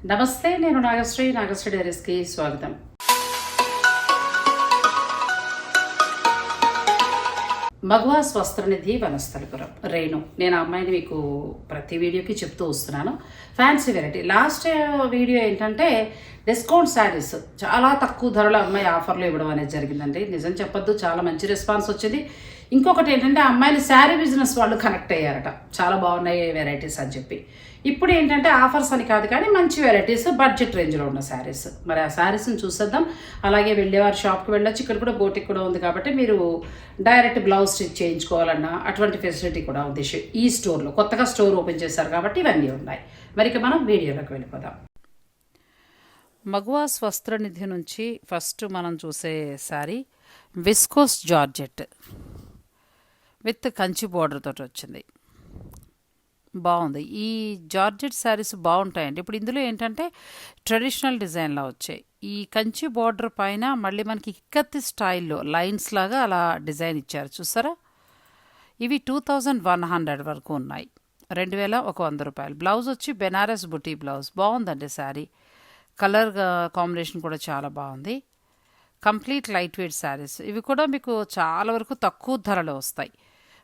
నమస్తే నేను నాగశ్రీ. నాగశ్రీ డైరీస్కి స్వాగతం. మగువా స్వస్త్రనిధి వనస్థలపురం. రేణు నేను ఆ అమ్మాయిని మీకు ప్రతి వీడియోకి చెప్తూ వస్తున్నాను. ఫ్యాన్సీ వెరైటీ లాస్ట్ వీడియో ఏంటంటే డిస్కౌంట్ శారీస్ చాలా తక్కువ ధరలో అమ్మాయి ఆఫర్లు ఇవ్వడం అనేది జరిగిందండి. నిజం చెప్పొద్దు చాలా మంచి రెస్పాన్స్ వచ్చింది. ఇంకొకటి ఏంటంటే ఆ అమ్మాయిలు శారీ బిజినెస్ వాళ్ళు కనెక్ట్ అయ్యారట. చాలా బాగున్నాయి వెరైటీస్ అని చెప్పి. ఇప్పుడు ఏంటంటే ఆఫర్స్ అని కాదు కానీ మంచి వెరైటీస్ బడ్జెట్ రేంజ్లో ఉన్న శారీస్. మరి ఆ శారీస్ని చూసేద్దాం. అలాగే వెళ్ళేవారు షాప్కి వెళ్ళొచ్చు. ఇక్కడ కూడా బోటిక్ కూడా ఉంది కాబట్టి మీరు డైరెక్ట్ బ్లౌజ్ స్టిచ్ చేయించుకోవాలన్నా అటువంటి ఫెసిలిటీ కూడా ఉంది. ఈ స్టోర్లో కొత్తగా స్టోర్ ఓపెన్ చేశారు కాబట్టి ఇవన్నీ ఉన్నాయి. మరి ఇక మనం వీడియోలోకి వెళ్ళిపోదాం. మగువ స్వస్త్ర నిధి నుంచి ఫస్ట్ మనం చూసే sari viscose georgette with Kanchi border తోటి వచ్చింది. బాగుంది. ఈ జార్జెట్ శారీస్ బాగుంటాయండి. ఇప్పుడు ఇందులో ఏంటంటే ట్రెడిషనల్ డిజైన్లా వచ్చాయి. ఈ కంచి బార్డర్ పైన మళ్ళీ మనకి ఇక్కత్తి స్టైల్లో లైన్స్ లాగా అలా డిజైన్ ఇచ్చారు. చూసారా? ఇవి టూ థౌజండ్ వన్ హండ్రెడ్ వరకు ఉన్నాయి. రెండు వేల ఒక వంద రూపాయలు. బ్లౌజ్ వచ్చి బెనారస్ బుటీ బ్లౌజ్. బాగుందండి శారీ. కలర్ కాంబినేషన్ కూడా చాలా బాగుంది. Complete light weight saris. ఇవి కూడా మీకు చాలా వరకు తక్కువ ధరలో వస్తాయి.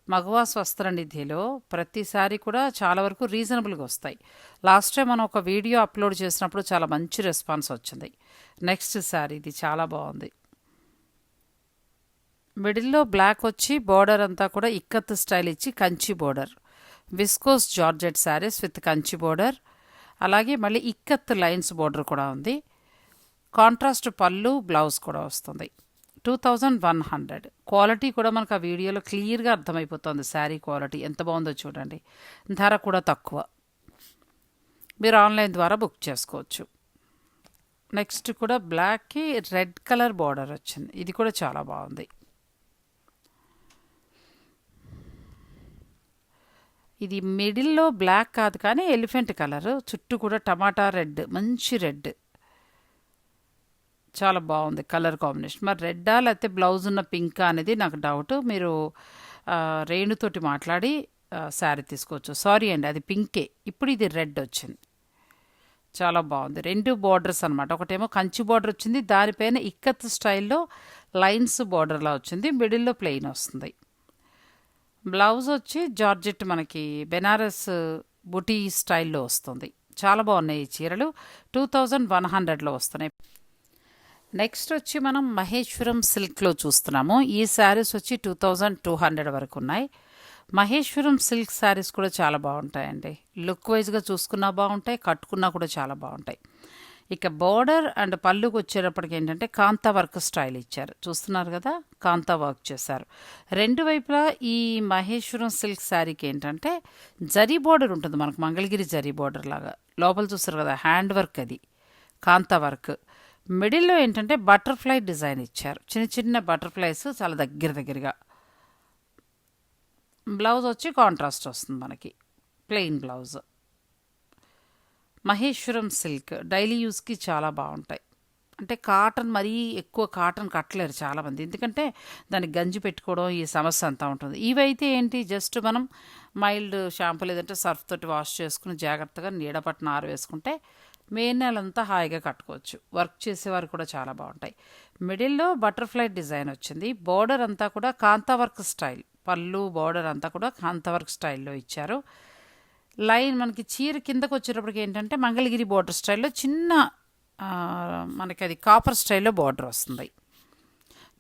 మగవాస్ వస్త్రనిధిలో ప్రతిసారి కూడా చాలా వరకు రీజనబుల్గా వస్తాయి. లాస్ట్ టైం మనం ఒక వీడియో అప్లోడ్ చేసినప్పుడు చాలా మంచి రెస్పాన్స్ వచ్చింది. నెక్స్ట్ శారీ ఇది చాలా బాగుంది. మిడిల్లో బ్లాక్ వచ్చి బోర్డర్ అంతా కూడా ఇక్కత్ స్టైల్ ఇచ్చి Kanchi border viscose georgette saris with Kanchi border అలాగే మళ్ళీ ఇక్కత్ లైన్స్ బోర్డర్ కూడా ఉంది. కాంట్రాస్ట్ పళ్ళు బ్లౌజ్ కూడా వస్తుంది. Two thousand one hundred quality కూడా మనకు ఆ వీడియోలో క్లియర్గా అర్థమైపోతుంది. శారీ క్వాలిటీ ఎంత బాగుందో చూడండి. ధర కూడా తక్కువ. మీరు ఆన్లైన్ ద్వారా బుక్ చేసుకోవచ్చు. నెక్స్ట్ కూడా బ్లాక్కి రెడ్ కలర్ బార్డర్ వచ్చింది. ఇది కూడా చాలా బాగుంది. ఇది మిడిల్లో బ్లాక్ కాదు కానీ ఎలిఫెంట్ కలర్. చుట్టూ కూడా టమాటా రెడ్ మంచి రెడ్. చాలా బాగుంది కలర్ కాంబినేషన్. మరి రెడ్డా లేకపోతే బ్లౌజ్ ఉన్న పింకా అనేది నాకు డౌట్. మీరు రేణుతోటి మాట్లాడి శారీ తీసుకోవచ్చు. సారీ అండి అది పింకే. ఇప్పుడు ఇది రెడ్ వచ్చింది. చాలా బాగుంది. రెండు బార్డర్స్ అనమాట ఒకటేమో కంచి బార్డర్ వచ్చింది. దానిపైన ఇక్కత్ స్టైల్లో లైన్స్ బార్డర్లా వచ్చింది. మిడిల్లో ప్లెయిన్ వస్తుంది. బ్లౌజ్ వచ్చి జార్జెట్ మనకి బెనారస్ బుటీ స్టైల్లో వస్తుంది. చాలా బాగున్నాయి ఈ చీరలు. టూ థౌజండ్ వన్ హండ్రెడ్లో వస్తున్నాయి. నెక్స్ట్ వచ్చి మనం మహేశ్వరం సిల్క్లో చూస్తున్నాము. ఈ శారీస్ వచ్చి టూ థౌజండ్ టూ హండ్రెడ్ వరకు ఉన్నాయి. మహేశ్వరం సిల్క్ శారీస్ కూడా చాలా బాగుంటాయండి. లుక్ వైజ్గా చూసుకున్నా బాగుంటాయి కట్టుకున్నా కూడా చాలా బాగుంటాయి. ఇక బోర్డర్ అండ్ పళ్ళుకి వచ్చేటప్పటికి ఏంటంటే కాంతా వర్క్ స్టైల్ ఇచ్చారు. చూస్తున్నారు కదా కాంతా వర్క్ చేశారు. రెండు వైపులా ఈ మహేశ్వరం సిల్క్ శారీకి ఏంటంటే జరీ బోర్డర్ ఉంటుంది మనకు మంగళగిరి జరీ బోర్డర్ లాగా. లోపల చూస్తారు కదా హ్యాండ్ వర్క్ అది. కాంతా వర్క్. మిడిల్లో ఏంటంటే బటర్ఫ్లై డిజైన్ ఇచ్చారు. చిన్న చిన్న బటర్ఫ్లైస్ చాలా దగ్గర దగ్గరగా. బ్లౌజ్ వచ్చి కాంట్రాస్ట్ వస్తుంది మనకి. Plain blouse. Maheshwaram silk daily యూస్కి చాలా బాగుంటాయి. అంటే కాటన్ మరీ ఎక్కువ కాటన్ కట్టలేరు చాలామంది. ఎందుకంటే దానికి గంజి పెట్టుకోవడం ఈ సమస్య అంతా ఉంటుంది. ఇవైతే ఏంటి? జస్ట్ మనం మైల్డ్ షాంపూ లేదంటే సర్ఫ్ తోటి వాష్ చేసుకుని జాగ్రత్తగా నీడపట్టిన ఆరు ఆరవేసుకుంటే మే నెలంతా హాయిగా కట్టుకోవచ్చు. వర్క్ చేసేవారు కూడా చాలా బాగుంటాయి. మిడిల్లో బటర్ఫ్లై డిజైన్ వచ్చింది. బోర్డర్ అంతా కూడా kantha work style. Pallu border అంతా కూడా కాంతా వర్క్ స్టైల్లో ఇచ్చారు. లైన్ మనకి చీర కిందకు వచ్చేటప్పటికి ఏంటంటే మంగళగిరి బార్డర్ స్టైల్లో చిన్న మనకి అది కాపర్ స్టైల్లో బార్డర్ వస్తుంది.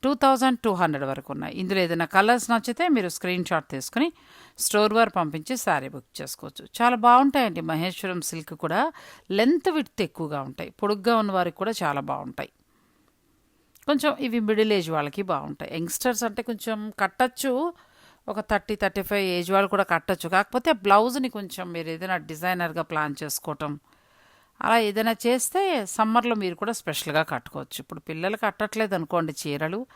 టూ థౌజండ్ టూ హండ్రెడ్ వరకు ఉన్నాయి ఇందులో ఏదైనా కలర్స్ నచ్చితే మీరు స్క్రీన్ షాట్ తీసుకుని స్టోర్ వారు పంపించి శారీ బుక్ చేసుకోవచ్చు. చాలా బాగుంటాయండి. మహేశ్వరం సిల్క్ కూడా లెంత్ విడ్త్ ఎక్కువగా ఉంటాయి. పొడుగ్గా ఉన్న వారికి కూడా చాలా బాగుంటాయి. కొంచెం ఇవి మిడిల్ ఏజ్ వాళ్ళకి బాగుంటాయి. యంగ్స్టర్స్ అంటే కొంచెం కట్టచ్చు. ఒక థర్టీ థర్టీ ఫైవ్ ఏజ్ వాళ్ళు కూడా కట్టచ్చు. కాకపోతే బ్లౌజ్ని కొంచెం మీరు ఏదైనా డిజైనర్గా ప్లాన్ చేసుకోవటం అలా ఏదైనా చేస్తే సమ్మర్లో మీరు కూడా స్పెషల్గా కట్టుకోవచ్చు. ఇప్పుడు పిల్లలు కట్టట్లేదు అనుకోండి చీరలు.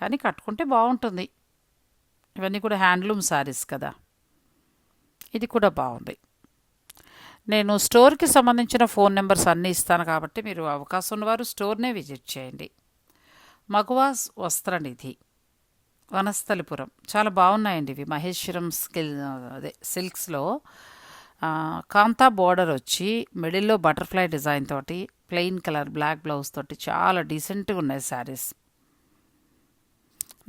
కానీ కట్టుకుంటే బాగుంటుంది. ఇవన్నీ కూడా హ్యాండ్లూమ్ శారీస్ కదా. ఇది కూడా బాగుంది. నేను స్టోర్కి సంబంధించిన ఫోన్ నెంబర్స్ అన్నీ ఇస్తాను కాబట్టి మీరు అవకాశం ఉన్నవారు స్టోర్నే విజిట్ చేయండి. మగువాస్ వస్త్రనిధి వనస్థలిపురం. చాలా బాగున్నాయండి ఇవి. మహేశ్వరం స్కిల్ అదే సిల్క్స్లో కాంతా బోర్డర్ వచ్చి మిడిల్లో బటర్ఫ్లై డిజైన్ తోటి ప్లెయిన్ కలర్ బ్లాక్ బ్లౌజ్ తోటి చాలా డీసెంట్గా ఉన్నాయి శారీస్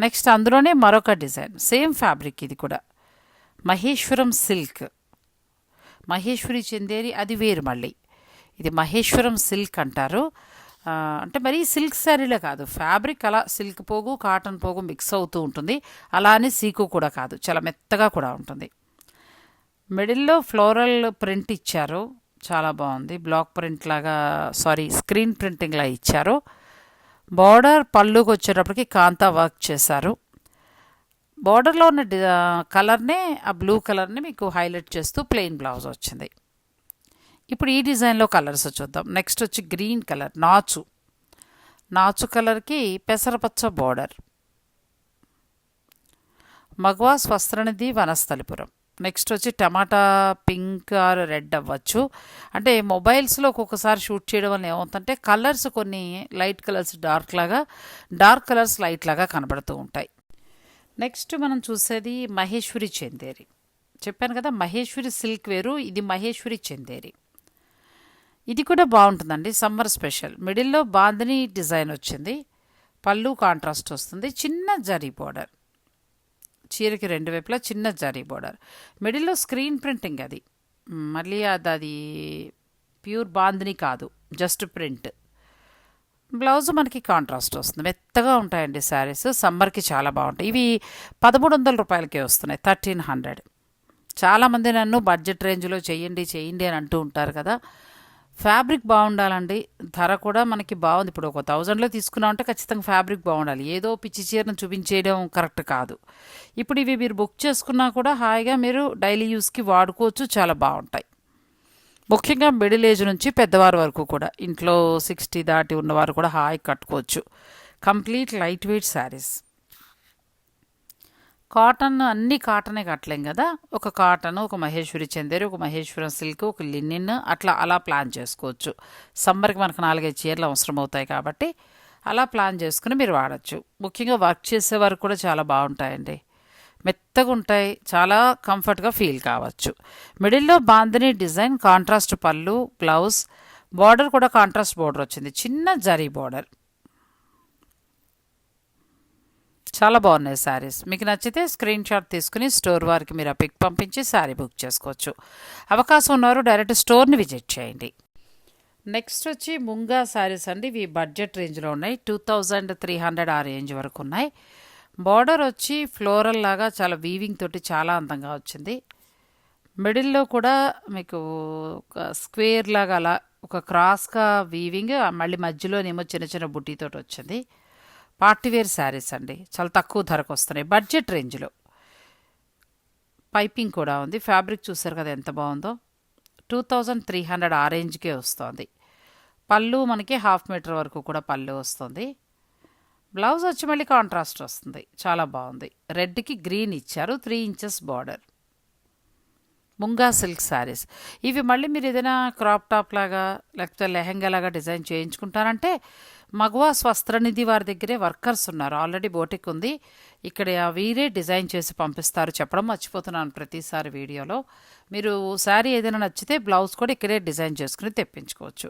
నెక్స్ట్ అందులోనే మరొక డిజైన్. సేమ్ ఫ్యాబ్రిక్ ఇది కూడా. మహేశ్వరం సిల్క్ మహేశ్వరి చందేరి అది వేరు మళ్ళీ. ఇది మహేశ్వరం సిల్క్ అంటారు. అంటే మరీ సిల్క్ శారీలే కాదు. ఫ్యాబ్రిక్ అలా సిల్క్ పోగు కాటన్ పోగు మిక్స్ అవుతూ ఉంటుంది. అలానే సీకు కూడా కాదు. చాలా మెత్తగా కూడా ఉంటుంది. మిడిల్లో ఫ్లోరల్ ప్రింట్ ఇచ్చారు. చాలా బాగుంది. బ్లాక్ ప్రింట్ లాగా సారీ స్క్రీన్ ప్రింటింగ్లా ఇచ్చారు. బార్డర్ పళ్ళుకి వచ్చేటప్పటికి కాంతా వర్క్ చేశారు. బార్డర్లో ఉన్న డి- కలర్నే ఆ బ్లూ కలర్ని మీకు హైలైట్ చేస్తూ ప్లెయిన్ బ్లౌజ్ వచ్చింది. ఇప్పుడు ఈ డిజైన్లో కలర్స్ చూద్దాం. నెక్స్ట్ వచ్చి గ్రీన్ కలర్ నాచు. నాచు కలర్కి పెసరపచ్చ బార్డర్. మగవాస్ వస్త్రనిధి వనస్థలిపురం. నెక్స్ట్ వచ్చి టమాటా పింక్ ఆర్ రెడ్ అవ్వచ్చు. అంటే మొబైల్స్లో ఒక్కొక్కసారి షూట్ చేయడం వల్ల ఏమవుతుందంటే కలర్స్ కొన్ని లైట్ కలర్స్ డార్క్ లాగా డార్క్ కలర్స్ లైట్ లాగా కనబడుతూ ఉంటాయి. నెక్స్ట్ మనం చూసేది మహేశ్వరి చెందేరి. చెప్పాను కదా మహేశ్వరి సిల్క్ వేరు ఇది మహేశ్వరి చెందేరి. ఇది కూడా బాగుంటుందండి సమ్మర్ స్పెషల్. మిడిల్లో బాందిని డిజైన్ వచ్చింది పళ్ళు కాంట్రాస్ట్ వస్తుంది చిన్న జరీ బార్డర్. చీరకి రెండు వైపులా చిన్న జరీ బోర్డర్. మిడిల్లో స్క్రీన్ ప్రింటింగ్ అది. మళ్ళీ అది అది ప్యూర్ బాందిని కాదు జస్ట్ ప్రింట్. బ్లౌజ్ మనకి కాంట్రాస్ట్ వస్తుంది. మెత్తగా ఉంటాయండి శారీస్. సమ్మర్కి చాలా బాగుంటాయి. ఇవి పదమూడు వందల రూపాయలకే వస్తున్నాయి థర్టీన్ హండ్రెడ్. చాలామంది నన్ను బడ్జెట్ రేంజ్లో చేయండి చేయండి అని అంటూ ఉంటారు కదా. ఫ్యాబ్రిక్ బాగుండాలండి. ధర కూడా మనకి బాగుంది. ఇప్పుడు ఒక థౌజండ్లో తీసుకున్నామంటే ఖచ్చితంగా ఫ్యాబ్రిక్ బాగుండాలి. ఏదో పిచ్చి చీరను చూపించేయడం కరెక్ట్ కాదు. ఇప్పుడు ఇవి మీరు బుక్ చేసుకున్నా కూడా హాయిగా మీరు డైలీ యూస్కి వాడుకోవచ్చు. చాలా బాగుంటాయి. ముఖ్యంగా మిడిల్ ఏజ్ నుంచి పెద్దవారి వరకు కూడా ఇంట్లో సిక్స్టీ దాటి ఉన్నవారు కూడా హాయి కట్టుకోవచ్చు. Complete light weight saris. Cotton అన్ని కాటనే కట్టలేం కదా. ఒక కాటన్ ఒక మహేశ్వరి చందేరి ఒక మహేశ్వరం సిల్క్ ఒక లినిన్ అట్లా అలా ప్లాన్ చేసుకోవచ్చు. సమ్మర్కి మనకు నాలుగైదు చీరలు అవసరం అవుతాయి కాబట్టి అలా ప్లాన్ చేసుకుని మీరు వాడచ్చు. ముఖ్యంగా వర్క్ చేసే వరకు కూడా చాలా బాగుంటాయండి. మెత్తగా ఉంటాయి చాలా కంఫర్ట్గా ఫీల్ కావచ్చు. మిడిల్లో bandhani design contrast pallu blouse border కూడా కాంట్రాస్ట్ బార్డర్ వచ్చింది. చిన్న జరీ బార్డర్. చాలా బాగున్నాయి శారీస్. మీకు నచ్చితే స్క్రీన్ షాట్ తీసుకుని స్టోర్ వారికి మీరు ఆ పిక్ పంపించి శారీ బుక్ చేసుకోవచ్చు. అవకాశం ఉన్నవారు డైరెక్ట్ స్టోర్ని విజిట్ చేయండి. నెక్స్ట్ వచ్చి ముంగా శారీస్ అండి. ఇవి బడ్జెట్ రేంజ్లో ఉన్నాయి. టూ థౌజండ్ త్రీ హండ్రెడ్ ఆ రేంజ్ వరకు ఉన్నాయి. బార్డర్ వచ్చి ఫ్లోరల్ లాగా చాలా వీవింగ్ తోటి చాలా అందంగా వచ్చింది. మిడిల్లో కూడా మీకు ఒక స్క్వేర్ లాగా అలా ఒక క్రాస్గా వీవింగ్ మళ్ళీ మధ్యలోనేమో చిన్న చిన్న బుట్టీతోటి వచ్చింది. పార్టీవేర్ శారీస్ అండి. చాలా తక్కువ ధరకు వస్తున్నాయి. బడ్జెట్ రేంజ్లో. పైపింగ్ కూడా ఉంది. ఫ్యాబ్రిక్ చూసారు కదా ఎంత బాగుందో. టూ థౌజండ్ త్రీ హండ్రెడ్ ఆ రేంజ్కే వస్తుంది. పళ్ళు మనకి హాఫ్ మీటర్ వరకు కూడా పళ్ళు వస్తుంది. బ్లౌజ్ వచ్చి మళ్ళీ కాంట్రాస్ట్ వస్తుంది. చాలా బాగుంది. రెడ్కి గ్రీన్ ఇచ్చారు. Three inches border Munga silk saris. ఇవి మళ్ళీ మీరు ఏదైనా క్రాప్ టాప్ లాగా లేకపోతే లెహంగా లాగా డిజైన్ చేయించుకుంటారంటే మగవా స్వస్త్రనిధి వారి దగ్గరే వర్కర్స్ ఉన్నారు. ఆల్రెడీ బోటిక్ ఉంది. ఇక్కడ వీరే డిజైన్ చేసి పంపిస్తారు. చెప్పడం మర్చిపోతున్నాను ప్రతిసారి వీడియోలో. మీరు శారీ ఏదైనా నచ్చితే బ్లౌజ్ కూడా ఇక్కడే డిజైన్ చేసుకుని తెప్పించుకోవచ్చు.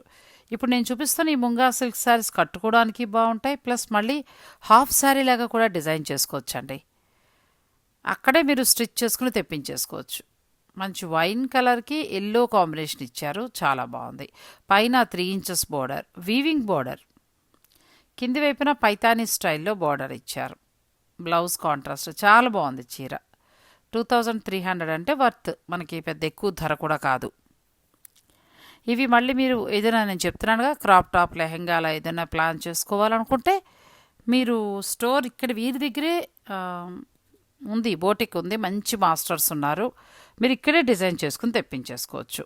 ఇప్పుడు నేను చూపిస్తున్న ఈ ముంగా సిల్క్ శారీస్ కట్టుకోవడానికి బాగుంటాయి. ప్లస్ మళ్ళీ హాఫ్ శారీ లాగా కూడా డిజైన్ చేసుకోవచ్చు అండి అక్కడే మీరు స్టిచ్ చేసుకుని తెప్పించేసుకోవచ్చు. మంచి వైన్ కలర్కి ఎల్లో కాంబినేషన్ ఇచ్చారు. చాలా బాగుంది. పైన three inches border weaving border కింది వైపున పైతానీ స్టైల్లో బోర్డర్ ఇచ్చారు. బ్లౌజ్ కాంట్రాస్ట్ చాలా బాగుంది చీర. టూ థౌజండ్ త్రీ హండ్రెడ్ అంటే వర్త్ మనకి పెద్ద ఎక్కువ ధర కూడా కాదు. ఇవి మళ్ళీ మీరు ఏదైనా నేను చెప్తున్నానుగా క్రాప్ టాప్ లెహెంగాల ఏదైనా ప్లాన్ చేసుకోవాలనుకుంటే మీరు స్టోర్ ఇక్కడ వీధి దగ్గరే ఉంది బోటిక్ ఉంది మంచి మాస్టర్స్ ఉన్నారు. మీరు ఇక్కడే డిజైన్ చేసుకుని తెప్పించేసుకోవచ్చు.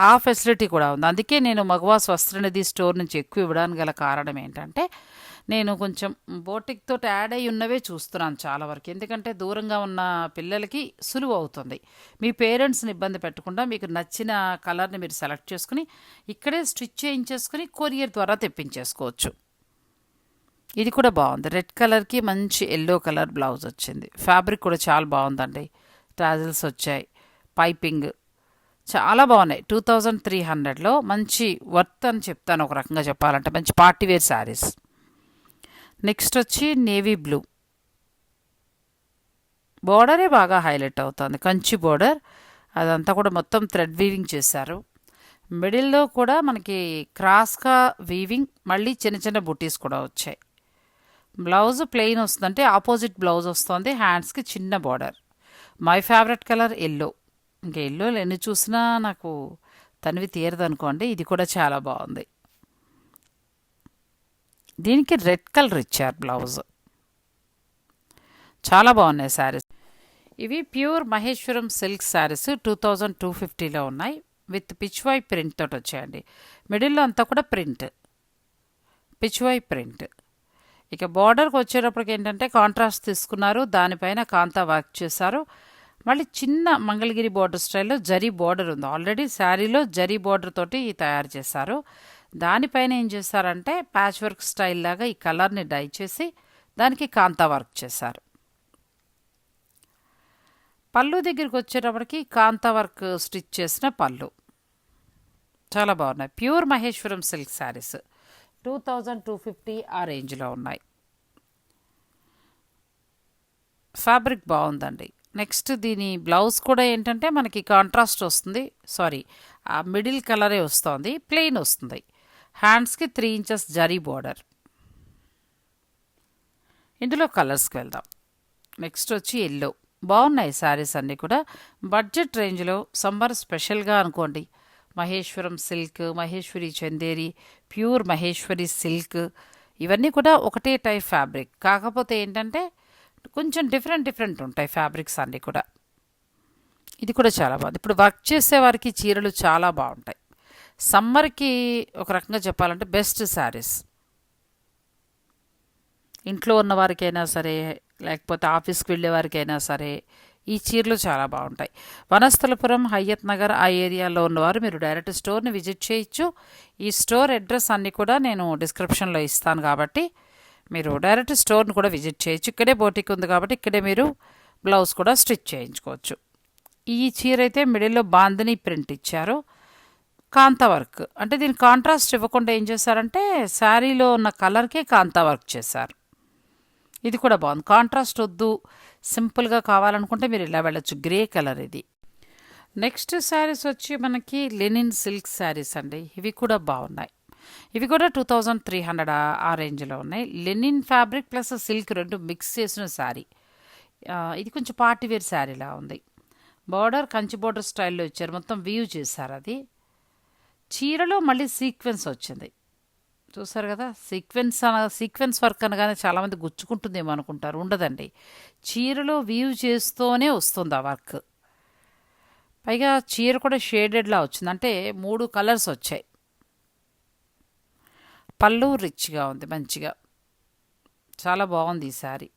ఆ ఫెసిలిటీ కూడా ఉంది. అందుకే నేను మగవాస్ వస్త్రనిధి స్టోర్ నుంచి ఎక్కువ ఇవ్వడానికి గల కారణం ఏంటంటే నేను కొంచెం బోటిక్తో యాడ్ అయి ఉన్నవే చూస్తున్నాను చాలా వరకు. ఎందుకంటే దూరంగా ఉన్న పిల్లలకి సులువు అవుతుంది. మీ పేరెంట్స్ని ఇబ్బంది పెట్టకుండా మీకు నచ్చిన కలర్ని మీరు సెలెక్ట్ చేసుకుని ఇక్కడే స్టిచ్ చేయించేసుకుని కొరియర్ ద్వారా తెప్పించేసుకోవచ్చు. ఇది కూడా బాగుంది. రెడ్ కలర్కి మంచి ఎల్లో కలర్ బ్లౌజ్ వచ్చింది. ఫ్యాబ్రిక్ కూడా చాలా బాగుందండి. ట్రాజిల్స్ వచ్చాయి. పైపింగ్ చాలా బాగున్నాయి. టూ థౌజండ్ త్రీ హండ్రెడ్లో మంచి వర్త్ అని చెప్తాను ఒక రకంగా చెప్పాలంటే. మంచి పార్టీ వేర్ శారీస్. నెక్స్ట్ వచ్చి నేవీ బ్లూ. బోర్డరే బాగా హైలైట్ అవుతుంది. కంచి బోర్డర్. అదంతా కూడా మొత్తం థ్రెడ్ వీవింగ్ చేశారు. మిడిల్లో కూడా మనకి క్రాస్గా వీవింగ్ మళ్ళీ చిన్న చిన్న బుటీస్ కూడా వచ్చాయి. బ్లౌజ్ ప్లెయిన్ వస్తుందంటే ఆపోజిట్ బ్లౌజ్ వస్తుంది హ్యాండ్స్కి చిన్న border. My favourite colour yellow. ఇంకా ఎల్లో ఎన్ని చూసినా నాకు తనివి తీరదు అనుకోండి ఇది కూడా చాలా బాగుంది. దీనికి రెడ్ కలర్ ఇచ్చారు బ్లౌజ్. చాలా బాగున్నాయి శారీస్. ఇవి pure Maheshwaram silk saris two thousand two ఫిఫ్టీలో ఉన్నాయి. విత్ పిచ్వై ప్రింట్ తోటి వచ్చాయండి. మిడిల్లో అంతా కూడా ప్రింట్. పిచ్వై ప్రింట్. ఇక బార్డర్కి వచ్చేటప్పటికి ఏంటంటే కాంట్రాస్ట్ తీసుకున్నారు. దానిపైన కాంతా వర్క్ చేశారు. మళ్ళీ చిన్న మంగళగిరి బార్డర్ స్టైల్లో జరీ బార్డర్ ఉంది. ఆల్రెడీ శారీలో జరీ బార్డర్ తోటి తయారు చేశారు. దానిపైన ఏం చేశారంటే ప్యాచ్ వర్క్ స్టైల్ లాగా ఈ కలర్ని డై చేసి దానికి కాంతా వర్క్ చేశారు. పళ్ళు దగ్గరికి వచ్చేటప్పటికి కాంతా వర్క్ స్టిచ్ చేసిన పళ్ళు. చాలా బాగున్నాయి. Pure Maheshwaram silk saris. Two thousand two fifty ఆ రేంజ్లో ఉన్నాయి. ఫ్యాబ్రిక్ బాగుందండి. నెక్స్ట్ దీని బ్లౌజ్ కూడా ఏంటంటే మనకి కాంట్రాస్ట్ వస్తుంది. సారీ ఆ మిడిల్ కలరే వస్తుంది ప్లెయిన్ వస్తుంది. హ్యాండ్స్కి త్రీ ఇంచెస్ జరీ బోర్డర్. ఇందులో కలర్స్కి వెళ్దాం. నెక్స్ట్ వచ్చి ఎల్లో. బాగున్నాయి శారీస్ అన్నీ కూడా. బడ్జెట్ రేంజ్లో సమ్మర్ స్పెషల్గా అనుకోండి Maheshwaram silk Maheshwari Chanderi pure Maheshwari silk ఇవన్నీ కూడా ఒకటే టైప్ ఫ్యాబ్రిక్. కాకపోతే ఏంటంటే కొంచెం డిఫరెంట్ డిఫరెంట్ ఉంటాయి ఫ్యాబ్రిక్స్ అన్నీ కూడా. ఇది కూడా చాలా బాగుంది. ఇప్పుడు వర్క్ చేసే వారికి చీరలు చాలా బాగుంటాయి. సమ్మర్కి ఒక రకంగా చెప్పాలంటే బెస్ట్ శారీస్. ఇంట్లో ఉన్న వారికైనా సరే లేకపోతే ఆఫీస్కి వెళ్ళే వారికైనా సరే ఈ చీరలు చాలా బాగుంటాయి. వనస్థలపురం హయ్యత్ నగర్ ఆ ఏరియాలో ఉన్నవారు మీరు డైరెక్ట్ స్టోర్ని విజిట్ చేయొచ్చు. ఈ స్టోర్ అడ్రస్ అన్నీ కూడా నేను డిస్క్రిప్షన్లో ఇస్తాను కాబట్టి మీరు డైరెక్ట్ స్టోర్ని కూడా విజిట్ చేయొచ్చు. ఇక్కడే బోటిక్ ఉంది కాబట్టి ఇక్కడే మీరు బ్లౌజ్ కూడా స్టిచ్ చేయించుకోవచ్చు. ఈ చీర అయితే మిడిల్లో బాందని ప్రింట్ ఇచ్చారు. కాంత వర్క్. అంటే దీని కాంట్రాస్ట్ ఇవ్వకుండా ఏం చేశారంటే శారీలో ఉన్న కలర్కే కాంత వర్క్ చేశారు. ఇది కూడా బాగుంది. కాంట్రాస్ట్ వద్దు. సింపుల్గా కావాలనుకుంటే మీరు ఇలా వెళ్ళొచ్చు. గ్రే కలర్ ఇది. నెక్స్ట్ శారీస్ వచ్చి మనకి లెనిన్ సిల్క్ శారీస్ అండి. ఇవి కూడా బాగున్నాయి. ఇవి కూడా టూ థౌజండ్ త్రీ హండ్రెడ్ ఆ రేంజ్లో ఉన్నాయి. లెనిన్ ఫ్యాబ్రిక్ ప్లస్ సిల్క్ రెండు మిక్స్ చేసిన శారీ. ఇది కొంచెం పార్టీ వేర్ శారీలా ఉంది. బార్డర్ కంచి బార్డర్ స్టైల్లో ఇచ్చారు. మొత్తం వ్యూ చేశారు అది. చీరలో మళ్ళీ సీక్వెన్స్ వచ్చింది. చూసారు కదా? సీక్వెన్స్ అన సీక్వెన్స్ వర్క్ అనగానే చాలామంది గుచ్చుకుంటుందేమో అనుకుంటారు. ఉండదండి. చీరలో వ్యూ చేస్తూనే వస్తుంది ఆ వర్క్. పైగా చీర కూడా షేడెడ్లా వచ్చింది. అంటే మూడు కలర్స్ వచ్చాయి. పళ్ళు రిచ్గా ఉంది మంచిగా. చాలా బాగుంది ఈ శారీ.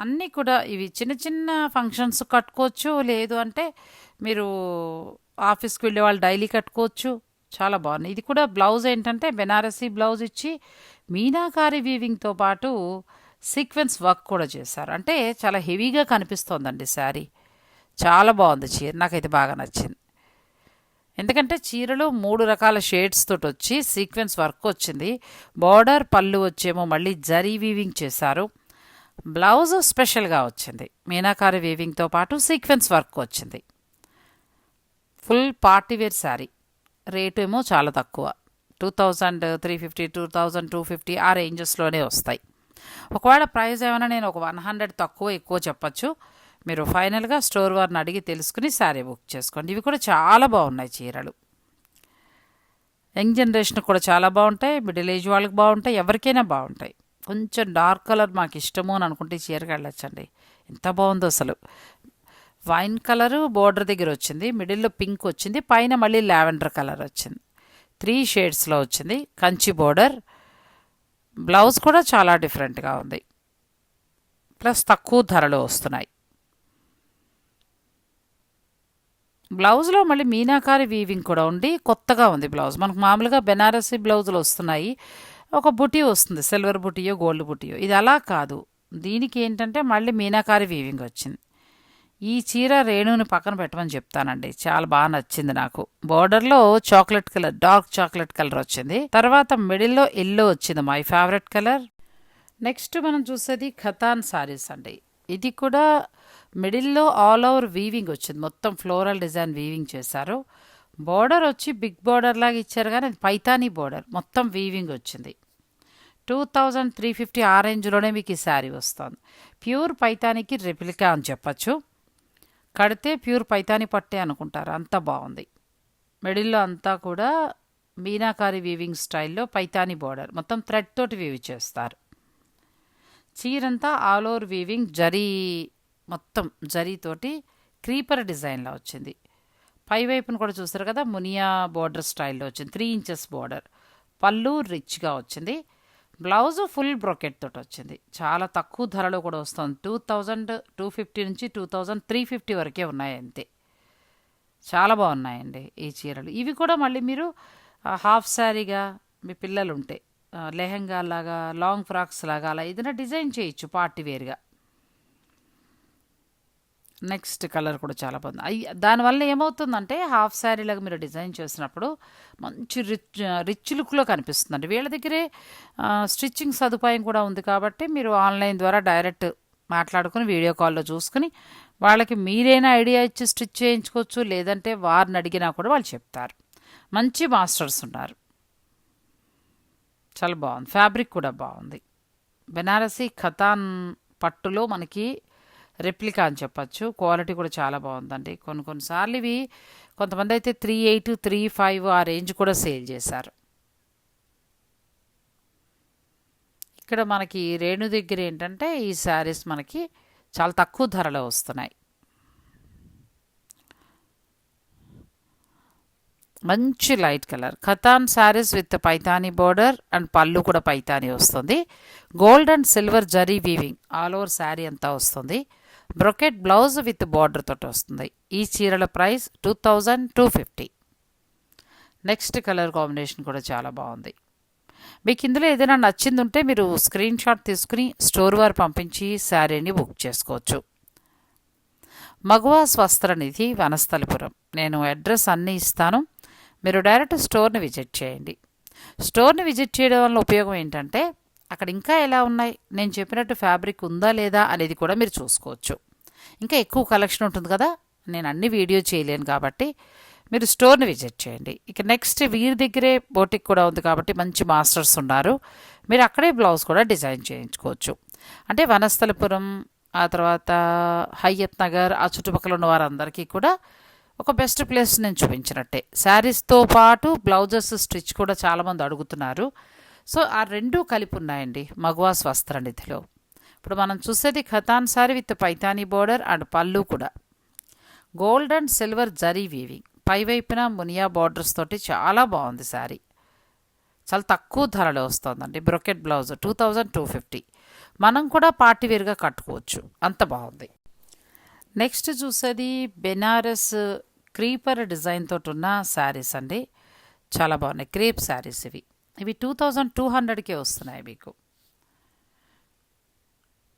అన్నీ కూడా ఇవి చిన్న చిన్న ఫంక్షన్స్ కట్టుకోవచ్చు. లేదు అంటే మీరు ఆఫీస్కి వెళ్ళే వాళ్ళు డైలీ కట్టుకోవచ్చు. చాలా బాగుంది ఇది కూడా బ్లౌజ్ ఏంటంటే బెనారసీ బ్లౌజ్ ఇచ్చి మీనాకారి వీవింగ్తో పాటు సీక్వెన్స్ వర్క్ కూడా చేశారు. అంటే చాలా హెవీగా కనిపిస్తోందండి శారీ. చాలా బాగుంది చీర. నాకైతే బాగా నచ్చింది. ఎందుకంటే చీరలో మూడు రకాల షేడ్స్ తోటి వచ్చి సీక్వెన్స్ వర్క్ వచ్చింది. బార్డర్ పళ్ళు వచ్చేమో మళ్ళీ జరీ వీవింగ్ చేశారు. బ్లౌజ్ స్పెషల్గా వచ్చింది. మీనాకారి వీవింగ్తో పాటు సీక్వెన్స్ వర్క్ వచ్చింది. Full party wear sari. Rate ఏమో చాలా తక్కువ. Two thousand three fifty two thousand two fifty ఆ రేంజెస్లోనే వస్తాయి. ఒకవేళ ప్రైస్ ఏమైనా నేను ఒక వన్ హండ్రెడ్ తక్కువ ఎక్కువ చెప్పచ్చు. మీరు ఫైనల్గా స్టోర్ వారిని అడిగి తెలుసుకుని శారీ బుక్ చేసుకోండి. ఇవి కూడా చాలా బాగున్నాయి చీరలు. యంగ్ జనరేషన్ కూడా చాలా బాగుంటాయి. మిడిల్ ఏజ్ వాళ్ళకి బాగుంటాయి. ఎవరికైనా బాగుంటాయి. కొంచెం డార్క్ కలర్ మాకు ఇష్టము అని అనుకుంటే ఈ చీరకి వెళ్ళొచ్చండి. ఎంత బాగుందో అసలు. వైన్ కలరు బోర్డర్ దగ్గర వచ్చింది మిడిల్లో పింక్ వచ్చింది పైన మళ్ళీ లావెండర్ కలర్ వచ్చింది. త్రీ షేడ్స్లో వచ్చింది కంచి బోర్డర్. బ్లౌజ్ కూడా చాలా డిఫరెంట్గా ఉంది. ప్లస్ తక్కువ ధరలో వస్తున్నాయి. బ్లౌజ్లో మళ్ళీ మీనాకారి వీవింగ్ కూడా ఉండి కొత్తగా ఉంది బ్లౌజ్. మనకు మామూలుగా బెనారసీ బ్లౌజులు వస్తున్నాయి ఒక బుటీ వస్తుంది సిల్వర్ బుటీయో గోల్డ్ బుటీయో. ఇది అలా కాదు. దీనికి ఏంటంటే మళ్ళీ మీనాకారి వీవింగ్ వచ్చింది. ఈ చీర రేణుని పక్కన పెట్టమని చెప్తానండి. చాలా బాగా నచ్చింది నాకు. బోర్డర్లో chocolate colour dark chocolate colour వచ్చింది. తర్వాత మిడిల్లో ఎల్లో వచ్చింది మై ఫేవరెట్ కలర్ నెక్స్ట్ మనం చూసేది ఖతాన్ సారీస్ అండి. ఇది కూడా మిడిల్లో ఆల్ ఓవర్ వీవింగ్ వచ్చింది. మొత్తం ఫ్లోరల్ డిజైన్ వీవింగ్ చేశారు. బోర్డర్ వచ్చి బిగ్ బోర్డర్ లాగా ఇచ్చారు కానీ అది పైతానీ బోర్డర్ మొత్తం వీవింగ్ వచ్చింది. టూ థౌజండ్ త్రీ ఫిఫ్టీ ఆ రేంజ్లోనే మీకు ఈ శారీ వస్తుంది. ప్యూర్ పైతానికి రెప్లికా అని చెప్పచ్చు. కడితే ప్యూర్ పైతాని పట్టే అనుకుంటారు. అంత బాగుంది. మిడిల్లో అంతా కూడా మీనాకారి వీవింగ్ స్టైల్లో పైతాని బోర్డర్ మొత్తం థ్రెడ్ తోటి వీవ్ చేస్తారు. చీరంతా ఆల్ ఓవర్ వీవింగ్ జరీ మొత్తం జరీతోటి క్రీపర్ డిజైన్లో వచ్చింది. పై వైపున కూడా చూస్తారు కదా మునియా బోర్డర్ స్టైల్లో వచ్చింది. త్రీ ఇంచెస్ బోర్డర్ పళ్ళు రిచ్గా వచ్చింది. బ్లౌజ్ ఫుల్ బ్రొకెట్ తోటి వచ్చింది. చాలా తక్కువ ధరలో కూడా వస్తుంది. టూ థౌజండ్ టూ ఫిఫ్టీ నుంచి టూ థౌజండ్ త్రీ ఫిఫ్టీ వరకే ఉన్నాయి అంతే చాలా బాగున్నాయండి ఈ చీరలు. ఇవి కూడా మళ్ళీ మీరు హాఫ్ శారీగా మీ పిల్లలు ఉంటే లెహంగా లాగా లాంగ్ ఫ్రాక్స్ లాగా అలా ఏదైనా డిజైన్ చేయొచ్చు పార్టీ వేర్గా. నెక్స్ట్ కలర్ కూడా చాలా బాగుంది. అయ్యి దానివల్ల ఏమవుతుందంటే హాఫ్ శారీలాగా మీరు డిజైన్ చేసినప్పుడు మంచి రిచ్ రిచ్ లుక్లో కనిపిస్తుందండి. వీళ్ళ దగ్గరే స్టిచ్చింగ్ సదుపాయం కూడా ఉంది కాబట్టి మీరు ఆన్లైన్ ద్వారా డైరెక్ట్ మాట్లాడుకుని వీడియో కాల్లో చూసుకుని వాళ్ళకి మీరైనా ఐడియా ఇచ్చి స్టిచ్ చేయించుకోవచ్చు. లేదంటే వారిని అడిగినా కూడా వాళ్ళు చెప్తారు. మంచి మాస్టర్స్ ఉన్నారు. చాలా బాగుంది. ఫ్యాబ్రిక్ కూడా బాగుంది. బెనారసీ ఖతాన్ పట్టులో మనకి రెప్లికా అని చెప్పచ్చు. క్వాలిటీ కూడా చాలా బాగుందండి. కొన్ని కొన్నిసార్లు ఇవి కొంతమంది అయితే త్రీ ఎయిట్ త్రీ ఫైవ్ ఆ రేంజ్ కూడా సేల్ చేశారు. ఇక్కడ మనకి రేణు దగ్గర ఏంటంటే ఈ శారీస్ మనకి చాలా తక్కువ ధరలో వస్తున్నాయి. మంచి light colour. Katan saris with Paithani border and pallu కూడా పైతానీ వస్తుంది. Gold and silver zari weaving all over sari అంతా వస్తుంది. బ్రొకెట్ బ్లౌజ్ విత్ బార్డర్ తోటి వస్తుంది. ఈ చీరల price two thousand two fifty. Next colour combination కూడా చాలా బాగుంది. మీకు ఇందులో ఏదైనా నచ్చింది ఉంటే మీరు స్క్రీన్ షాట్ తీసుకుని స్టోర్ వారు పంపించి శారీని బుక్ చేసుకోవచ్చు. మగువా స్వస్త్రనిధి వనస్థలిపురం. నేను అడ్రస్ అన్నీ ఇస్తాను. మీరు డైరెక్ట్ స్టోర్ని విజిట్ చేయండి. స్టోర్ని విజిట్ చేయడం వల్ల ఉపయోగం ఏంటంటే అక్కడ ఇంకా ఎలా ఉన్నాయి? నేను చెప్పినట్టు ఫ్యాబ్రిక్ ఉందా లేదా అనేది కూడా మీరు చూసుకోవచ్చు. ఇంకా ఎక్కువ కలెక్షన్ ఉంటుంది కదా? నేను అన్ని వీడియో చేయలేను కాబట్టి మీరు స్టోర్ని విజిట్ చేయండి. ఇక నెక్స్ట్ వీరి దగ్గరే బోటిక్ కూడా ఉంది కాబట్టి మంచి మాస్టర్స్ ఉన్నారు. మీరు అక్కడే బ్లౌజ్ కూడా డిజైన్ చేయించుకోవచ్చు. అంటే వనస్థలపురం ఆ తర్వాత హయ్యత్ నగర్ ఆ చుట్టుపక్కల ఉన్న వారందరికీ కూడా ఒక బెస్ట్ ప్లేస్ నేను చూపించినట్టే. శారీస్తో పాటు బ్లౌజెస్ స్టిచ్ కూడా చాలామంది అడుగుతున్నారు. సో ఆ రెండూ కలిపి ఉన్నాయండి మగువా స్వస్త్రనిధిలో ఇప్పుడు మనం చూసేది Khatan sari with Paithani border and పళ్ళు కూడా. Gold and silver zari weaving పైవైపున Muniya borders తోటి చాలా బాగుంది శారీ చాలా తక్కువ ధరలో వస్తుందండి. Brocade blouse two thousand two fifty. మనం కూడా పార్టీవేర్గా కట్టుకోవచ్చు. అంత బాగుంది. నెక్స్ట్ చూసేది బెనారస్ క్రీపర్ డిజైన్ తోటి ఉన్న శారీస్ అండి. చాలా బాగున్నాయి. క్రేప్ శారీస్ ఇవి. ఇవి టూ థౌజండ్ టూ హండ్రెడ్కే వస్తున్నాయి మీకు.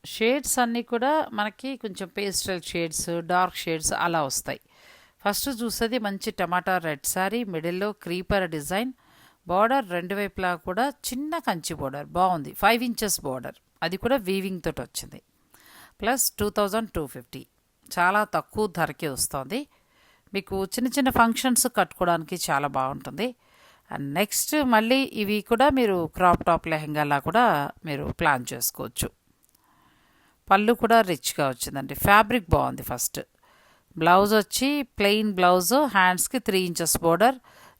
షేడ్స్ అన్నీ కూడా మనకి కొంచెం పేస్టల్ షేడ్స్ డార్క్ షేడ్స్ అలా వస్తాయి. ఫస్ట్ చూసేది మంచి టమాటా రెడ్ శారీ మిడిల్లో క్రీపర్ డిజైన్ బార్డర్ రెండు వైపులా కూడా చిన్న కంచి బార్డర్ బాగుంది. Five inches border. అది కూడా వీవింగ్ తోటి వచ్చింది. Plus two thousand two fifty. చాలా తక్కువ ధరకే వస్తుంది. మీకు చిన్న చిన్న ఫంక్షన్స్ కట్టుకోవడానికి చాలా బాగుంటుంది. నెక్స్ట్ మళ్ళీ ఇవి కూడా మీరు క్రాప్ టాప్ లెహంగాలా కూడా మీరు ప్లాన్ చేసుకోవచ్చు. పళ్ళు కూడా రిచ్గా వచ్చిందండి. ఫ్యాబ్రిక్ బాగుంది ఫస్ట్ బ్లౌజ్ వచ్చి ప్లెయిన్ బ్లౌజ్ హ్యాండ్స్కి త్రీ ఇంచెస్ బోర్డర్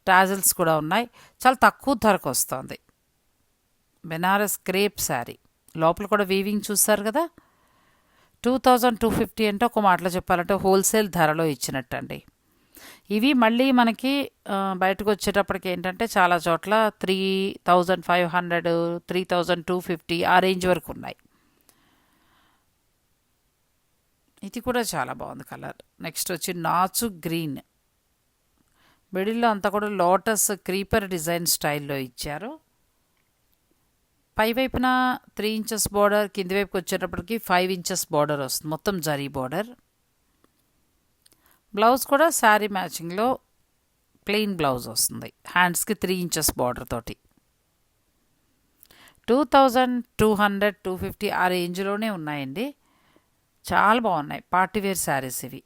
టాజిల్స్ కూడా ఉన్నాయి. చాలా తక్కువ ధరకు వస్తుంది. బెనారస్ క్రేప్ శారీ లోపల కూడా వీవింగ్ చూస్తారు కదా? టూ థౌజండ్ టూ ఫిఫ్టీ అంటే ఒక మాటలో చెప్పాలంటే హోల్సేల్ ధరలో ఇచ్చినట్టండి. ఇవి మళ్ళీ మనకి బయటకు వచ్చేటప్పటికి ఏంటంటే చాలా చోట్ల three thousand five hundred three thousand two fifty ఆ రేంజ్ వరకు ఉన్నాయి. ఇది కూడా చాలా బాగుంది కలర్. నెక్స్ట్ వచ్చి నాచు గ్రీన్. మిడిల్లో అంతా కూడా లోటస్ క్రీపర్ డిజైన్ స్టైల్లో ఇచ్చారు. పై వైపున త్రీ ఇంచెస్ బార్డర్ కింది వైపుకి వచ్చేటప్పటికి ఫైవ్ ఇంచెస్ బార్డర్ వస్తుంది. మొత్తం జరీ బార్డర్. బ్లౌజ్ కూడా శారీ మ్యాచింగ్లో ప్లెయిన్ బ్లౌజ్ వస్తుంది. హ్యాండ్స్కి త్రీ ఇంచెస్ బార్డర్ తోటి. Two thousand two hundred two fifty ఆ రేంజ్లోనే ఉన్నాయండి. చాలా బాగున్నాయి. పార్టీవేర్ శారీస్ ఇవి.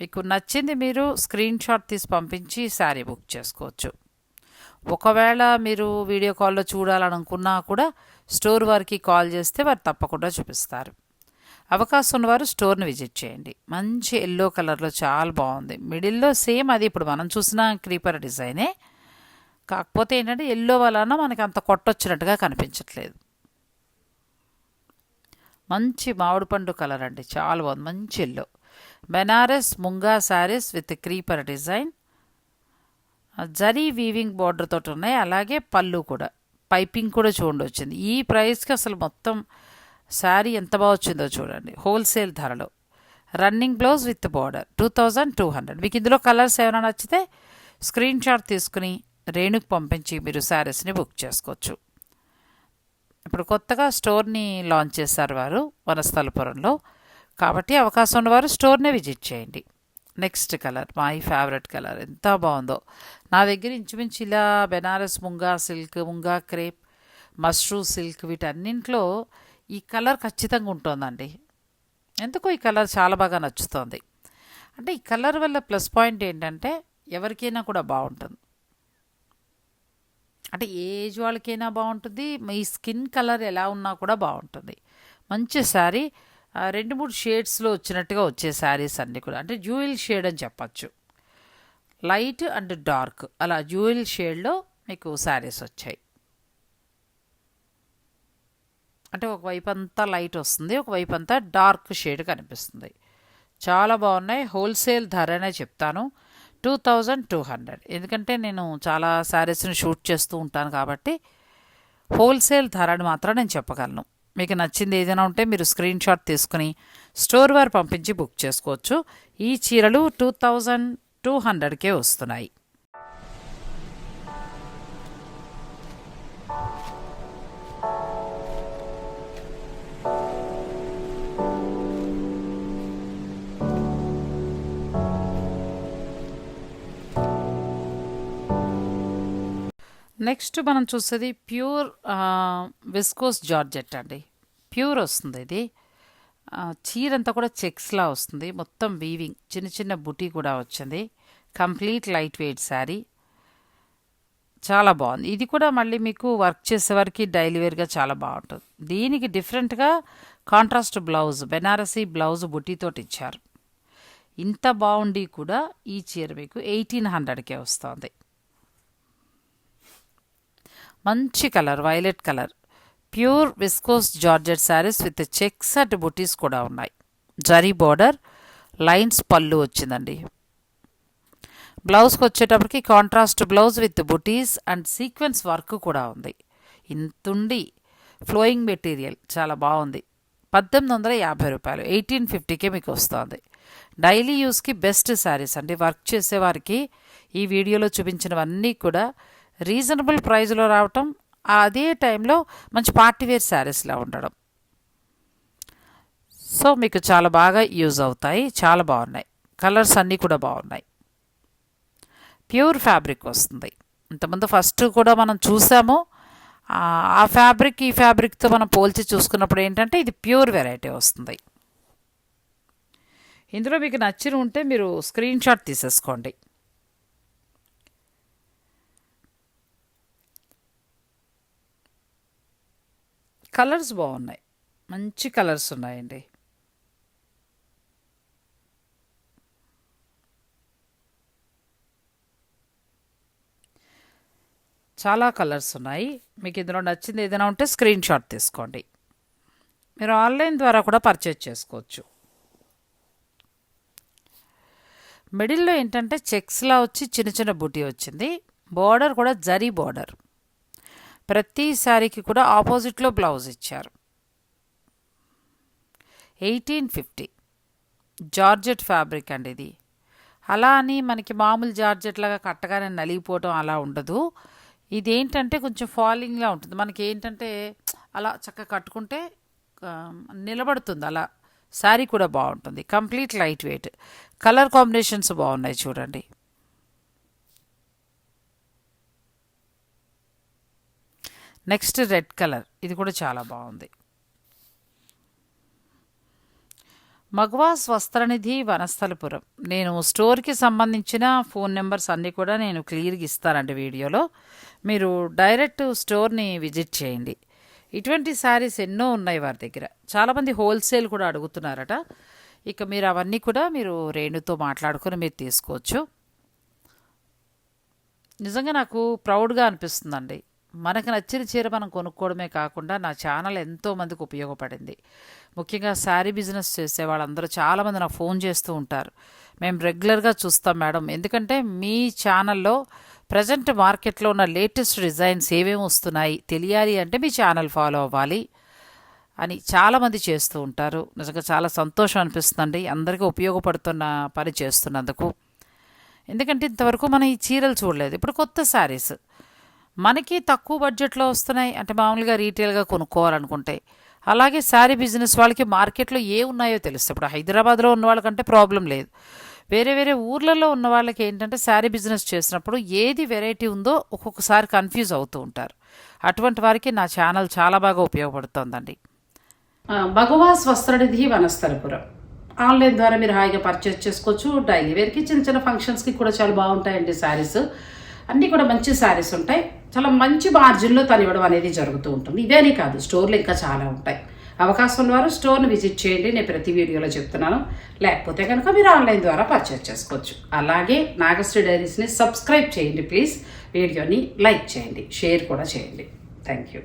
మీకు నచ్చింది మీరు స్క్రీన్ షాట్ తీసి పంపించి శారీ బుక్ చేసుకోవచ్చు. ఒకవేళ మీరు వీడియో కాల్లో చూడాలనుకున్నా కూడా స్టోర్ వారికి కాల్ చేస్తే వారు తప్పకుండా చూపిస్తారు. అవకాశం ఉన్నవారు స్టోర్ని విజిట్ చేయండి. మంచి ఎల్లో కలర్లో చాలా బాగుంది. మిడిల్లో సేమ్ అది ఇప్పుడు మనం చూసిన క్రీపర్ డిజైనే. కాకపోతే ఏంటంటే ఎల్లో వలన మనకి అంత కొట్టొచ్చినట్టుగా కనిపించట్లేదు. మంచి మామిడి పండు కలర్ అండి. చాలా బాగుంది. మంచి yellow. Banaras Munga saris with creeper design. Zari weaving border తోటి ఉన్నాయి. అలాగే పళ్ళు కూడా. పైపింగ్ కూడా చూడండి వచ్చింది. ఈ ప్రైస్కి అసలు మొత్తం శారీ ఎంత బాగా వచ్చిందో చూడండి. హోల్సేల్ ధరలో. Running blouse with border two thousand two hundred. మీకు ఇందులో కలర్స్ ఏమైనా నచ్చితే స్క్రీన్ షాట్ తీసుకుని రేణుకు పంపించి మీరు శారీస్ని బుక్ చేసుకోవచ్చు. ఇప్పుడు కొత్తగా స్టోర్ని లాంచ్ చేశారు వారు వనస్థలపురంలో. కాబట్టి అవకాశం ఉన్నవారు స్టోర్నే విజిట్ చేయండి. Next colour my favourite colour ఎంత బాగుందో. నా దగ్గర ఇంచుమించు ఇలా Banaras Munga silk Munga crepe mashru silk వీటన్నింటిలో ఈ కలర్ ఖచ్చితంగా ఉంటుందండి. ఎందుకో ఈ కలర్ చాలా బాగా నచ్చుతోంది. అంటే ఈ కలర్ వల్ల ప్లస్ పాయింట్ ఏంటంటే ఎవరికైనా కూడా బాగుంటుంది. అంటే ఏ ఏజ్ వాళ్ళకైనా బాగుంటుంది. మీ స్కిన్ కలర్ ఎలా ఉన్నా కూడా బాగుంటుంది. మంచి శారీ రెండు మూడు షేడ్స్లో వచ్చినట్టుగా వచ్చే శారీస్ అన్నీ కూడా. అంటే జ్యువెల్ షేడ్ అని చెప్పచ్చు. Light and dark. అలా జ్యువెల్ షేడ్లో మీకు శారీస్ వచ్చాయి. అంటే ఒకవైపు అంతా లైట్ వస్తుంది ఒకవైపు అంతా డార్క్ షేడ్ కనిపిస్తుంది. చాలా బాగున్నాయి హోల్సేల్ ధరనే చెప్తాను టూ థౌజండ్ టూ హండ్రెడ్. ఎందుకంటే నేను చాలా శారీస్ని షూట్ చేస్తూ ఉంటాను కాబట్టి హోల్సేల్ ధరని మాత్రం నేను చెప్పగలను. మీకు నచ్చింది ఏదైనా ఉంటే మీరు స్క్రీన్ షాట్ తీసుకుని స్టోర్ వారు పంపించి బుక్ చేసుకోవచ్చు. ఈ చీరలు టూ థౌజండ్ టూ హండ్రెడ్కే వస్తున్నాయి. నెక్స్ట్ మనం చూసేది ప్యూర్ విస్కోస్ జార్జెట్ అండి. ప్యూర్ వస్తుంది ఇది. చీర అంతా కూడా చెక్స్లా వస్తుంది. మొత్తం వీవింగ్ చిన్న చిన్న బుటీ కూడా వచ్చింది. కంప్లీట్ లైట్ వెయిట్ శారీ చాలా బాగుంది. ఇది కూడా మళ్ళీ మీకు వర్క్ చేసేవారికి డైలీ వేర్గా చాలా బాగుంటుంది. దీనికి డిఫరెంట్గా కాంట్రాస్ట్ బ్లౌజ్ బెనారసీ బ్లౌజ్ బుటీతోటి ఇచ్చారు. ఇంత బాగుండి కూడా ఈ చీర మీకు ఎయిటీన్ హండ్రెడ్కే వస్తుంది. మంచి colour violet colour. Pure viscose georgette saris with checks at butis కూడా ఉన్నాయి. జరీ బార్డర్ లైన్స్ పళ్ళు వచ్చిందండి. బ్లౌజ్కి వచ్చేటప్పటికి contrast blouse with butis and sequence work కూడా ఉంది. ఇంతుండి ఫ్లోయింగ్ మెటీరియల్ చాలా బాగుంది. పద్దెనిమిది వందల యాభై రూపాయలు ఎయిటీన్ ఫిఫ్టీకే మీకు వస్తుంది. డైలీ యూస్కి బెస్ట్ శారీస్ అండి. వర్క్ చేసేవారికి ఈ వీడియోలో చూపించినవన్నీ కూడా రీజనబుల్ ప్రైస్లో రావటం అదే టైంలో మంచి పార్టీవేర్ శారీస్లా ఉండడం. సో మీకు చాలా బాగా యూజ్ అవుతాయి చాలా బాగున్నాయి. కలర్స్ అన్నీ కూడా బాగున్నాయి. ప్యూర్ ఫ్యాబ్రిక్ వస్తుంది. ఇంతకుముందు ఫస్ట్ కూడా మనం చూసాము. ఆ ఆ ఫ్యాబ్రిక్ ఈ ఫ్యాబ్రిక్తో మనం పోల్చి చూసుకున్నప్పుడు ఏంటంటే ఇది ప్యూర్ వెరైటీ వస్తుంది. ఇందులో మీకు నచ్చిన ఉంటే మీరు స్క్రీన్ షాట్ తీసేసుకోండి. కలర్స్ బాగున్నాయి. మంచి కలర్స్ ఉన్నాయండి. చాలా కలర్స్ ఉన్నాయి. మీకు ఇందులో నచ్చింది ఏదైనా ఉంటే స్క్రీన్ షాట్ తీసుకోండి. మీరు ఆన్లైన్ ద్వారా కూడా పర్చేజ్ చేసుకోవచ్చు. మిడిల్లో ఏంటంటే చెక్స్లా వచ్చి చిన్న చిన్న బుటీ వచ్చింది. బార్డర్ కూడా జరీ బార్డర్. ప్రతి శారీకి కూడా ఆపోజిట్లో బ్లౌజ్ ఇచ్చారు. Eighteen fifty. జార్జెట్ ఫ్యాబ్రిక్ అండి ఇది. అలా అని మనకి మామూలు జార్జెట్ లాగా కట్టగానే నలిగిపోవటం అలా ఉండదు. ఇదేంటంటే కొంచెం ఫాలింగ్లా ఉంటుంది. మనకి ఏంటంటే అలా చక్కగా కట్టుకుంటే నిలబడుతుంది. అలా శారీ కూడా బాగుంటుంది. Complete light weight. Colour combinations బాగున్నాయి చూడండి. Next red colour. ఇది కూడా చాలా బాగుంది. మగవా స్వస్త్రనిధి వనస్థలపురం. నేను స్టోర్కి సంబంధించిన ఫోన్ నెంబర్స్ అన్నీ కూడా నేను క్లియర్గా ఇస్తానండి వీడియోలో. మీరు డైరెక్ట్ స్టోర్ని విజిట్ చేయండి. ఇటువంటి శారీస్ ఎన్నో ఉన్నాయి వారి దగ్గర. చాలామంది హోల్సేల్ కూడా అడుగుతున్నారట. ఇక మీరు అవన్నీ కూడా మీరు రేణుతో మాట్లాడుకొని మీరు తీసుకోవచ్చు. నిజంగా నాకు ప్రౌడ్గా అనిపిస్తుందండి. మనకు నచ్చిన చీర మనం కొనుక్కోవడమే కాకుండా నా ఛానల్ ఎంతోమందికి ఉపయోగపడింది. ముఖ్యంగా శారీ బిజినెస్ చేసే వాళ్ళందరూ చాలామంది నాకు ఫోన్ చేస్తూ ఉంటారు. మేము రెగ్యులర్గా చూస్తాం మేడం. ఎందుకంటే మీ ఛానల్లో ప్రజెంట్ మార్కెట్లో ఉన్న లేటెస్ట్ డిజైన్స్ ఏమేమి వస్తున్నాయి తెలియాలి అంటే మీ ఛానల్ ఫాలో అవ్వాలి అని చాలామంది చేస్తూ ఉంటారు. నిజంగా చాలా సంతోషం అనిపిస్తుందండి. అందరికీ ఉపయోగపడుతున్న పని చేస్తున్నందుకు. ఎందుకంటే ఇంతవరకు మనం ఈ చీరలు చూడలేదు. ఇప్పుడు కొత్త శారీస్ మనకి తక్కువ బడ్జెట్లో వస్తున్నాయి. అంటే మామూలుగా రీటైల్గా కొనుక్కోవాలనుకుంటే. అలాగే శారీ బిజినెస్ వాళ్ళకి మార్కెట్లో ఏ ఉన్నాయో తెలుస్తుంది. ఇప్పుడు హైదరాబాద్లో ఉన్న వాళ్ళకంటే ప్రాబ్లం లేదు. వేరే వేరే ఊర్లలో ఉన్న వాళ్ళకి ఏంటంటే శారీ బిజినెస్ చేసినప్పుడు ఏది వెరైటీ ఉందో ఒక్కొక్కసారి కన్ఫ్యూజ్ అవుతూ ఉంటారు. అటువంటి వారికి నా ఛానల్ చాలా బాగా ఉపయోగపడుతోందండి. భగవాస్ వస్త్రనిధి వనస్థలపురం. ఆన్లైన్ ద్వారా మీరు హాయిగా పర్చేస్ చేసుకోవచ్చు. డైలీ వేర్కి చిన్న చిన్న ఫంక్షన్స్కి కూడా చాలా బాగుంటాయండి శారీస్. అన్నీ కూడా మంచి శారీస్ ఉంటాయి. చాలా మంచి మార్జిన్లో తను ఇవ్వడం అనేది జరుగుతూ ఉంటుంది. ఇవేనే కాదు స్టోర్లు ఇంకా చాలా ఉంటాయి. అవకాశం ఉన్న వారు స్టోర్ని విజిట్ చేయండి. నేను ప్రతి వీడియోలో చెప్తున్నాను. లేకపోతే కనుక మీరు ఆన్లైన్ ద్వారా పర్చేస్ చేసుకోవచ్చు. అలాగే నాగశ్రీ డైరీస్ని సబ్స్క్రైబ్ చేయండి ప్లీజ్ వీడియోని లైక్ చేయండి షేర్ కూడా చేయండి. Thank you